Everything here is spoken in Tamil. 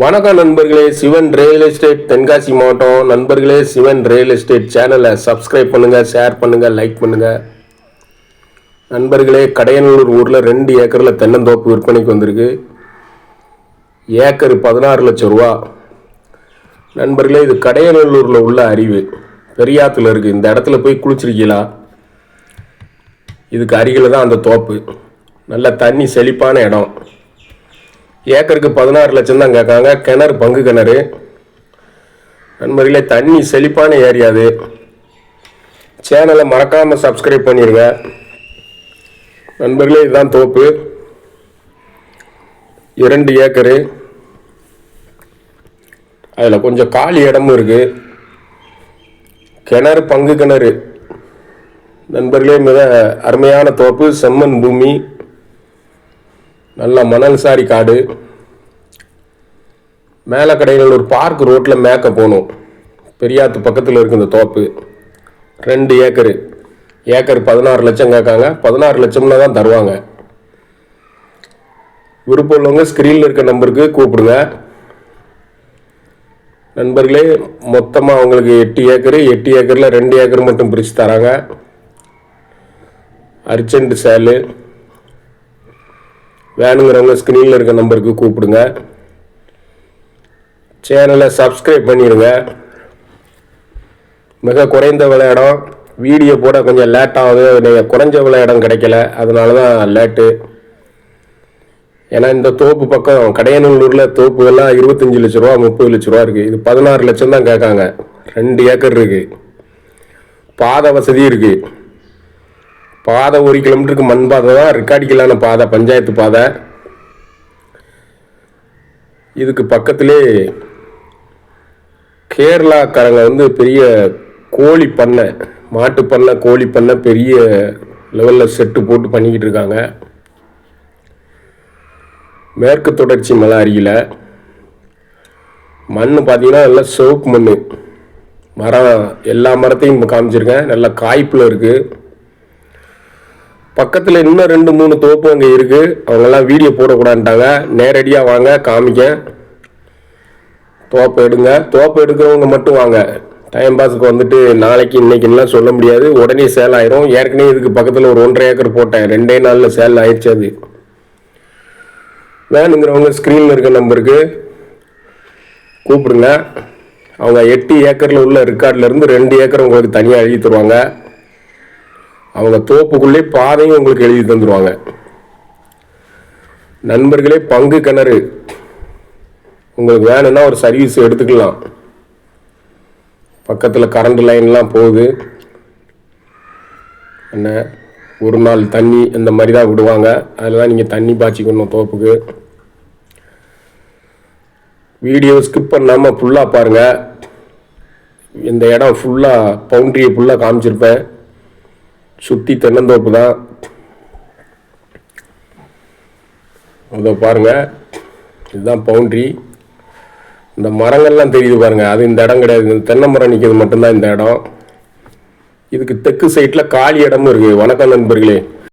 வணக்கம் நண்பர்களே சிவன் ரியல் எஸ்டேட் தென்காசி மாவட்டம். நண்பர்களே சிவன் ரியல் எஸ்டேட் சேனலை சப்ஸ்கிரைப் பண்ணுங்கள் ஷேர் பண்ணுங்கள் லைக் பண்ணுங்கள் நண்பர்களே கடையநல்லூர் ஊரில் ரெண்டு ஏக்கரில் தென்னந்தோப்பு விற்பனைக்கு வந்திருக்கு. ஏக்கர் பதினாறு லட்சம் ரூபா. நண்பர்களே இது கடையநல்லூரில் உள்ள அறிவு. பெரியாத்துல இருக்குது இந்த இடத்துல போய் குளிச்சிருக்கீங்களா? இதுக்கு அருகில் தான் அந்த தோப்பு. நல்ல தண்ணி செழிப்பான இடம். ஏக்கருக்கு பதினாறு லட்சம் தான் கேட்காங்க. கிணறு பங்கு கிணறு. நண்பர்களே தண்ணி செழிப்பான ஏரியா அது. சேனலை மறக்காமல் சப்ஸ்கிரைப் பண்ணிடுங்க நண்பர்களே இதுதான் தோப்பு. இரண்டு ஏக்கரு. அதில் கொஞ்சம் காலி இடமும் இருக்குது கிணறு பங்கு கிணறு. நண்பர்களே மிக அருமையான தோப்பு. செம்மண் பூமி. நல்ல மணல் சாரி காடு. மேலே கடையில் ஒரு பார்க் ரோட்டில் மேக்க போகணும் பெரியாத்து பக்கத்தில் இருக்கு இந்த தோப்பு. ரெண்டு ஏக்கரு. ஏக்கர் பதினாறு லட்சம் கேட்காங்க. பதினாறு லட்சம்னா தான் தருவாங்க. விருப்பம் உள்ளவங்க ஸ்க்ரீனில் இருக்க நம்பருக்கு கூப்பிடுங்க. நண்பர்களே மொத்தமாக அவங்களுக்கு எட்டு ஏக்கரு. எட்டு ஏக்கரில் ரெண்டு ஏக்கர் மட்டும் பிரித்து தராங்க. Urgent sale. வேணுங்கிறவங்க ஸ்க்ரீனில் இருக்க நம்பருக்கு கூப்பிடுங்க. சேனலை சப்ஸ்கிரைப் பண்ணிடுங்க. மிக குறைந்த விலை இடம். வீடியோ போட கொஞ்சம் லேட் ஆகுது. நீங்கள் குறைஞ்ச விலை இடம் கிடைக்கல. அதனால தான் லேட்டு ஏன்னா இந்த தோப்பு பக்கம் கடையநல்லூரில் தோப்புகள்லாம் இருபத்தஞ்சி லட்ச ரூபா முப்பது லட்ச ரூபா இருக்குது இது பதினாறு லட்சம் தான் கேட்காங்க. ரெண்டு ஏக்கர் இருக்குது பாதை வசதி இருக்குது பாதை ஒரு கிலோமீட்டருக்கு மண் பாதை தான். ரெக்கார்டிக்கலான பாதை பஞ்சாயத்து பாதை. இதுக்கு பக்கத்திலே கேரளாக்காரங்க வந்து பெரிய கோழி பண்ணை மாட்டு பண்ணை கோழி பண்ணை பெரிய லெவலில் செட்டு போட்டு பண்ணிக்கிட்டு இருக்காங்க. மேற்கு தொடர்ச்சி மலை அருகில் மண் பார்த்தீங்கன்னா நல்லா சிவப்பு மண். மரம் எல்லா மரத்தையும் காமிச்சிருக்கேன். நல்லா காய்ப்பில் இருக்குது பக்கத்தில் இன்னும் ரெண்டு மூணு தோப்பு அங்கே இருக்குது அவங்கெல்லாம் வீடியோ போடக்கூடாதுட்டாங்க நேரடியாக வாங்க காமிக்க. தோப்பு எடுங்க. தோப்பு எடுக்கிறவங்க மட்டும் வாங்க. டைம் பாஸுக்கு வந்துட்டு நாளைக்கு இன்னைக்குலாம் சொல்ல முடியாது. உடனே சேல் ஆயிரும். ஏற்கனவே இதுக்கு பக்கத்தில் ஒரு ஒன்றரை ஏக்கர் போட்டேன். ரெண்டே நாளில் சேல் ஆயிடுச்சு அது. வேணுங்கிறவங்க ஸ்க்ரீனில் இருக்க நம்பருக்கு கூப்பிடுங்க. அவங்க எட்டு ஏக்கரில் உள்ள ரெக்கார்ட்லேருந்து ரெண்டு ஏக்கர் உங்களுக்கு தனியாக எழுதி தருவாங்க. அவங்க தோப்புக்குள்ளே பாதையும் உங்களுக்கு எழுதி தந்துடுவாங்க நண்பர்களே பங்கு கிணறு. உங்களுக்கு வேணும்னா ஒரு சர்வீஸ் எடுத்துக்கலாம். பக்கத்தில் கரண்ட் லைன்லாம் போகுது. என்ன? ஒரு நாள் தண்ணி இந்த மாதிரி தான் விடுவாங்க. அதில் தான் நீங்கள் தண்ணி பாய்ச்சிக்கணும் தோப்புக்கு. வீடியோ ஸ்கிப் பண்ணாமல் ஃபுல்லாக பாருங்கள் இந்த இடம் ஃபுல்லாக பவுண்ட்ரியை ஃபுல்லாக காமிச்சிருப்பேன். சுற்றி தென்னந்தோப்பு தான். இதோ பாருங்க. இதுதான் பவுண்ட்ரி. இந்த மரங்கள்லாம் தெரியுது பாருங்க. அது இந்த இடம் கிடையாது. இந்த தென்னை மரம் நிற்கிறது மட்டும்தான் இந்த இடம். இதுக்கு தெற்கு சைட்டில் காலி இடமும் இருக்குது வணக்கம் நண்பர்களே.